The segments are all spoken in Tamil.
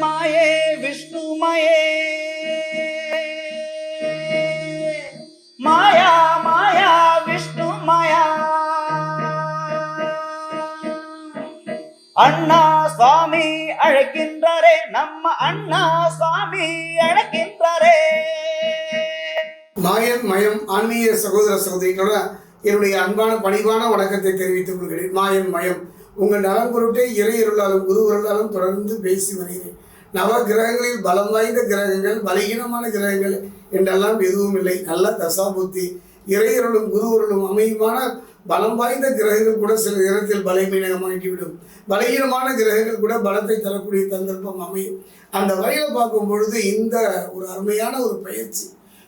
மாயே விஷ்ணுமயே. மாயா மாயா விஷ்ணு மாயா அண்ணா சுவாமி அழைக்கின்றாரே நம்ம அண்ணா சுவாமி அழைக்கின்றாரே. மாயன் மயம் ஆன்மீக சகோதர சகோதரிகளோட என்னுடைய அன்பான பணிவான வணக்கத்தை தெரிவித்துக் கொள்கிறேன். மாயன் மயம் உங்கள் நலம் பொருட்டே இறை இருளாலும் குரு அருளாலும் தொடர்ந்து பேசி வருகிறேன். நவ கிரகங்களில் பலம் வாய்ந்த கிரகங்கள் பலகீனமான கிரகங்கள் என்றெல்லாம் எதுவும் இல்லை. நல்ல தசாபுத்தி. இறையருளும் குருவருளும் அமையுமான பலம் வாய்ந்த கிரகங்கள் கூட சில நேரத்தில் பலவீனமாகிவிடும் பலகீனமான கிரகங்கள் கூட பலத்தை தரக்கூடிய சந்தர்ப்பம் அமையும். அந்த வகையில் பார்க்கும் பொழுது இந்த ஒரு அருமையான ஒரு பயிற்சி.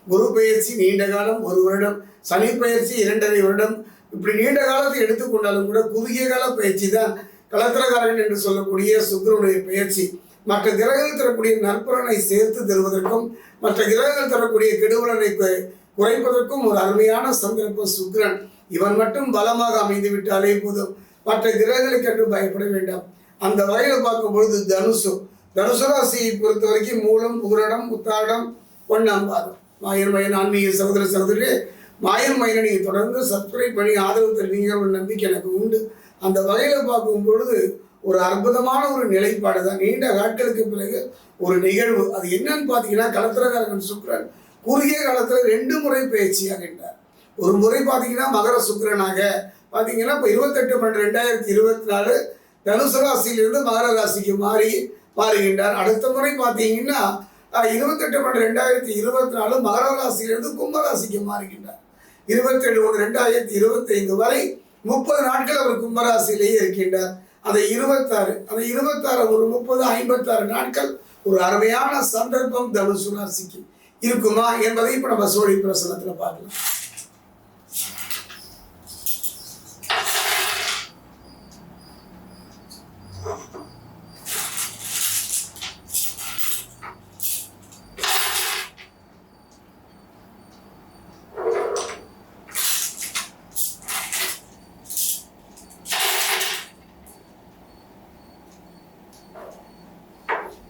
குரு பயிற்சி நீண்ட காலம் ஒரு வருடம். சனி பயிற்சி இரண்டரை வருடம். இப்படி நீண்ட காலத்தை எடுத்துக்கொண்டாலும் கூட குறுகிய கால பயிற்சி தான் கலத்திரகாரன் என்று சொல்லக்கூடிய சுக்கரனுடைய பயிற்சி. மற்ற கிரகங்கள் தரக்கூடிய நற்பலனை சேர்த்து தருவதற்கும் மற்ற கிரகங்கள் தரக்கூடிய கெடுபலனை குறைப்பதற்கும் ஒரு அருமையான சந்தர்ப்பம் சுக்கிரன். இவன் மட்டும் பலமாக அமைந்து விட்டாலே போதும். மற்ற கிரகங்களுக்கு என்று பயப்பட வேண்டாம். அந்த வகையில் பார்க்கும் பொழுது தனுசு. தனுசு ராசியை பொறுத்த வரைக்கும் மூலம் புகரடம் உத்தாடம் ஒன்றாம் பாதம். மாயர் மயன் ஆன்மீக சகோதர சகோதரி மாயர் மயனை நீங்கள் தொடர்ந்து சப்ஸ்கிரைப் பண்ணி ஆதரவு தருவீங்க ஒரு நம்பிக்கை எனக்கு உண்டு. அந்த வகையில் பார்க்கும் பொழுது ஒரு அற்புதமான ஒரு நிலைப்பாடு தான். நீண்ட நாட்களுக்கு பிறகு ஒரு நிகழ்வு. அது என்னன்னு பார்த்தீங்கன்னா கலத்திரகாரகன் சுக்கரன் குறுகிய காலத்தில் ரெண்டு முறை பயிற்சியாகின்றார் ஒரு முறை பார்த்தீங்கன்னா மகர சுக்கரனாக பார்த்தீங்கன்னா இப்போ இருபத்தெட்டு பன்னெண்டு ரெண்டாயிரத்தி இருபத்தி நாலு தனுசு ராசியிலிருந்து மகர ராசிக்கு மாறி மாறுகின்றார். அடுத்த முறை பார்த்தீங்கன்னா இருபத்தெட்டு பன்னெண்டு ரெண்டாயிரத்தி இருபத்தி நாலு மகர ராசியிலிருந்து கும்பராசிக்கு மாறுகின்றார். இருபத்தேழு ஒன்று ரெண்டாயிரத்தி இருபத்தைந்து வரை முப்பது நாட்கள் அவர் கும்பராசியிலேயே இருக்கின்றார். அந்த இருபத்தாறு அந்த இருபத்தாறு ஒரு முப்பது ஐம்பத்தாறு நாட்கள் ஒரு அருமையான சந்தர்ப்பம் தனுசு ராசிக்கு இருக்குமா என்பதை இப்போ நம்ம சோழி பிரசனத்தில் பார்க்கலாம்.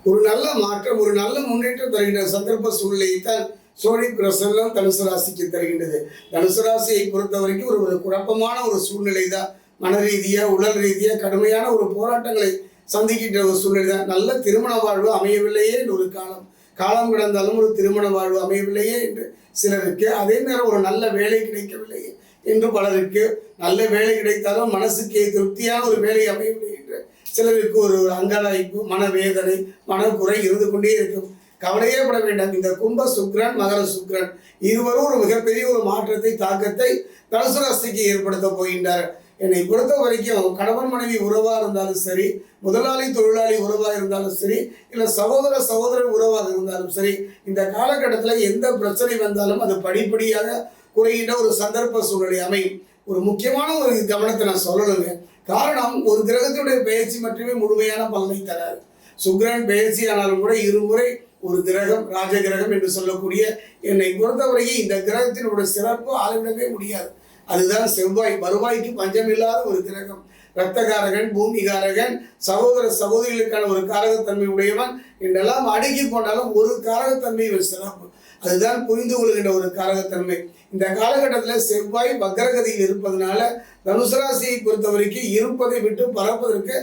ஒரு நல்ல மாற்றம் ஒரு நல்ல முன்னேற்றம் தருகின்ற சந்தர்ப்ப சூழ்நிலையை தான் சோழி பிரசன்னம் தனுசு ராசிக்கு தருகின்றது. தனுசு ராசியை பொறுத்த வரைக்கும் ஒரு ஒரு குழப்பமான ஒரு சூழ்நிலை தான் மன ரீதியாக உடல் ரீதியாக கடுமையான ஒரு போராட்டங்களை சந்திக்கின்ற ஒரு சூழ்நிலை தான் நல்ல திருமண வாழ்வு அமையவில்லையே என்று ஒரு காலம் காலம் கிடந்தாலும் ஒரு திருமண வாழ்வு அமையவில்லையே என்று சிலருக்கு. அதே நேரம் ஒரு நல்ல வேலை கிடைக்கவில்லையே என்று பலருக்கு. நல்ல வேலை கிடைத்தாலும் மனசுக்கு திருப்தியான ஒரு வேலை அமையவில்லை என்று சிலருக்கு ஒரு அங்கலாய்ப்பு மனவேதனை மனக்குறை இருந்து கொண்டே இருக்கும். கவலையே பட வேண்டாம். இந்த கும்ப சுக்ரன் மகர சுக்ரன் இருவரும் ஒரு மிகப்பெரிய ஒரு மாற்றத்தை தாக்கத்தை தனுசு ராசிக்கு ஏற்படுத்த போகின்றார். என்னை பொறுத்த வரைக்கும் கணவன் மனைவி உறவாக இருந்தாலும் சரி முதலாளி தொழிலாளி உறவாக இருந்தாலும் சரி இல்லை சகோதர சகோதரர் உறவாக இருந்தாலும் சரி இந்த காலகட்டத்தில் எந்த பிரச்சனை வந்தாலும் அது படிப்படியாக குறைகின்ற ஒரு சந்தர்ப்ப சூழ்நிலை அமையும். ஒரு முக்கியமான ஒரு கவனத்தை நான் சொல்லணுங்க. காரணம் ஒரு கிரகத்தினுடைய பெயர்ச்சி மட்டுமே முழுமையான பலனை தராது. சுக்கிரன் பெயர்ச்சி ஆனாலும் கூட இருமுறை ஒரு கிரகம் ராஜ கிரகம் என்று சொல்லக்கூடிய என்னை பொறுத்தவரையே இந்த கிரகத்தினுடைய சிறப்பு அளவிடவே முடியாது. அதுதான் செவ்வாய் வருவாய்க்கு பஞ்சமில்லாத ஒரு கிரகம். ரத்தகாரகன் பூமிகாரகன் சகோதர சகோதரிகளுக்கான ஒரு காரகத்தன்மை உடையவன் என்றெல்லாம் அடுக்கி போனாலும் ஒரு காரகத்தன்மை ஒரு சிறப்பு. அதுதான் புரிந்து கொள்கின்ற ஒரு காரகத்தன்மை. இந்த காலகட்டத்தில் செவ்வாய் வக்ரகதியில் இருப்பதனால தனுசு ராசியை பொறுத்த வரைக்கும் இருப்பதை விட்டு பறப்பதற்கு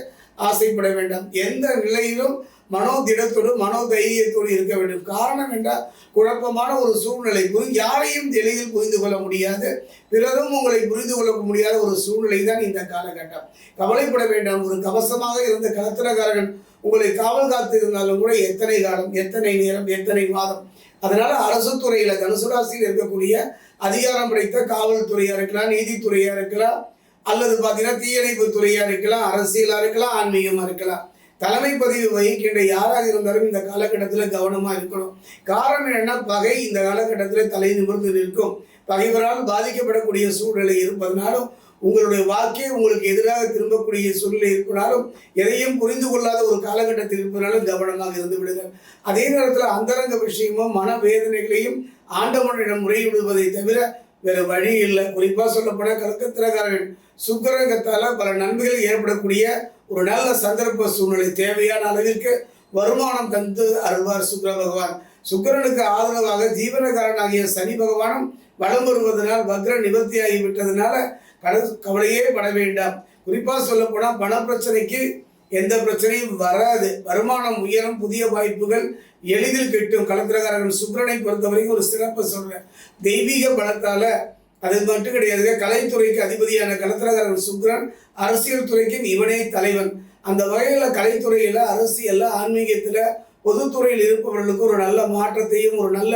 ஆசைப்பட வேண்டாம். எந்த நிலையிலும் மனோ திடத்தோடு மனோ தைரியத்தோடு இருக்க வேண்டும். காரணம் என்றால் குழப்பமான ஒரு சூழ்நிலை. யாரையும் எளிதில் புரிந்து கொள்ள முடியாது. பிறரும் உங்களை புரிந்து கொள்ள முடியாத ஒரு சூழ்நிலை தான் இந்த காலகட்டம். கவலைப்பட வேண்டாம். ஒரு கவசமாக இருந்த கலத்திரக்காரர்கள் உங்களை காவல் காத்து இருந்தாலும் கூட எத்தனை காலம் எத்தனை நேரம் எத்தனை மாதம் அதனால அரசு துறையில தனுசு ராசியில் இருக்கக்கூடிய அதிகாரம் படைத்த காவல்துறையா இருக்கலாம் நீதித்துறையா இருக்கலாம் அல்லது பார்த்தீங்கன்னா தீயணைப்பு துறையா இருக்கலாம் அரசியலா இருக்கலாம் ஆன்மீகமா இருக்கலாம். தலைமை பதிவு வகிக்கின்ற யாராக இருந்தாலும் இந்த காலகட்டத்தில் கவனமாக இருக்கணும். காரணம் என்னன்னா பகை இந்த காலகட்டத்தில் தலை நிமிர்ந்து நிற்கும். பகைவரால் பாதிக்கப்படக்கூடிய சூழ்நிலை இருப்பதனாலும் உங்களுடைய வாக்கே உங்களுக்கு எதிராக திரும்பக்கூடிய சூழ்நிலை இருப்பதாலும் எதையும் புரிந்து கொள்ளாத ஒரு காலகட்டத்தில் இருப்பதனாலும் கவனமாக இருந்து விடுங்கள். அதே நேரத்தில் அந்தரங்க விஷயமும் மனவேதனைகளையும் ஆண்டவனிடம் முறையிடுவதை தவிர வேறு வழி இல்லை. குறிப்பாக சொல்லப்போனால் கலக்கத்திரக்காரர்கள் சுக்கரங்கத்தால் பல நன்மைகள் ஏற்படக்கூடிய ஒரு நல்ல சந்தர்ப்ப சூழ்நிலை தேவையான அளவிற்கு வருமானம் தந்து அருள்வார் சுக்கர பகவான். சுக்கிரனுக்கு ஆதரவாக ஜீவனகாரனாகிய சனி பகவானும் வளம் வருவதனால் வக்ர நிவர்த்தியாகி விட்டதுனால கட கவலையே பட வேண்டாம். குறிப்பாக சொல்லப்போனால் பண பிரச்சனைக்கு எந்த பிரச்சனையும் வராது. வருமானம் உயரும் புதிய வாய்ப்புகள் எளிதில் கிட்டும். கலத்திரகாரர்கள் பொறுத்த பொறுத்தவரைக்கும் ஒரு சிறப்பை சொல்றேன். தெய்வீக பலத்தால அது மட்டும் கிடையாதுங்க. கலைத்துறைக்கு அதிபதியான கலத்திரகாரன் சுக்ரன் அரசியல் துறைக்கும் இவனே தலைவன். அந்த வகையில் கலைத்துறையில் அரசியல்ல ஆன்மீகத்தில் பொதுத்துறையில் இருப்பவர்களுக்கு ஒரு நல்ல மாற்றத்தையும் ஒரு நல்ல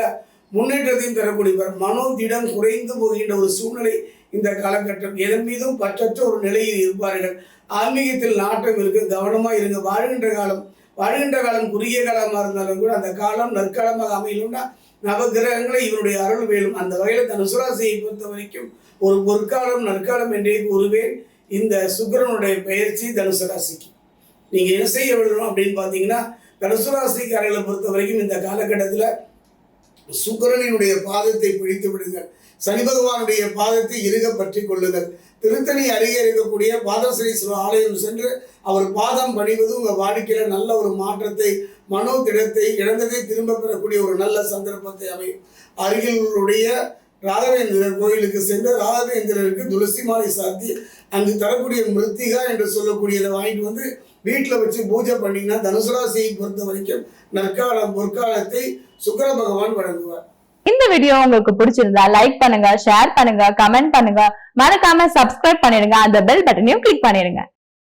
முன்னேற்றத்தையும் தரக்கூடியவர். மனோதிடம் குறைந்து போகின்ற ஒரு சூழ்நிலை இந்த காலகட்டம் எதன் மீதும் பற்றற்ற ஒரு நிலையில் இருப்பார்கள். ஆன்மீகத்தில் நாட்டம் இருக்கு கவனமாக இருங்க. வாழ்கின்ற காலம் வாழ்கின்ற காலம் குறுகிய காலமாக இருந்தாலும் கூட அந்த காலம் நற்காலமாக அமையணும்னா நவகிரகங்களை இவனுடைய அருள் வேலும் அந்த வகையில் தனுசுராசியை பொறுத்த வரைக்கும் ஒரு பொற்காலம் நற்காலம் என்றே கூறுவேன். இந்த சுக்கிரனுடைய பயிற்சி தனுசு ராசிக்கு. நீங்கள் என்ன செய்ய விடணும் அப்படின்னு பார்த்தீங்கன்னா தனுசு ராசிக்காரர்களை பொறுத்த வரைக்கும் இந்த காலகட்டத்தில் சுக்கரனினுடைய பாதத்தை பிடித்து விடுங்கள். சனி பகவானுடைய பாதத்தை இருக பற்றி கொள்ளுங்கள். திருத்தணி அருகே இருக்கக்கூடிய பாதசரீஸ்வரர் ஆலயம் சென்று அவர் பாதம் பணிவது உங்கள் வாழ்க்கையில் நல்ல ஒரு மாற்றத்தை மனோ திடத்தை இழந்ததை திரும்ப பெறக்கூடிய ஒரு நல்ல சந்தர்ப்பத்தை அமையும். அருகிலுடைய ராகவேந்திரர் கோயிலுக்கு சென்று ராகவேந்திரருக்கு துளசி மாலை சாத்தி அங்கு தரக்கூடிய மிருத்திகா என்று சொல்லக்கூடியதை வாங்கிட்டு வந்து வீட்டில் வச்சு பூஜை பண்ணிங்கன்னா தனுசு ராசியை பொறுத்த வரைக்கும் நற்காலம் பொற்காலத்தை சுக்கர பகவான் வழங்குவார். இந்த வீடியோ உங்களுக்கு பிடிச்சிருந்தா லைக் பண்ணுங்க ஷேர் பண்ணுங்க கமெண்ட் பண்ணுங்க. மறக்காம சப்ஸ்கிரைப் பண்ணிடுங்க. அந்த பெல் பட்டனையும் கிளிக் பண்ணிடுங்க.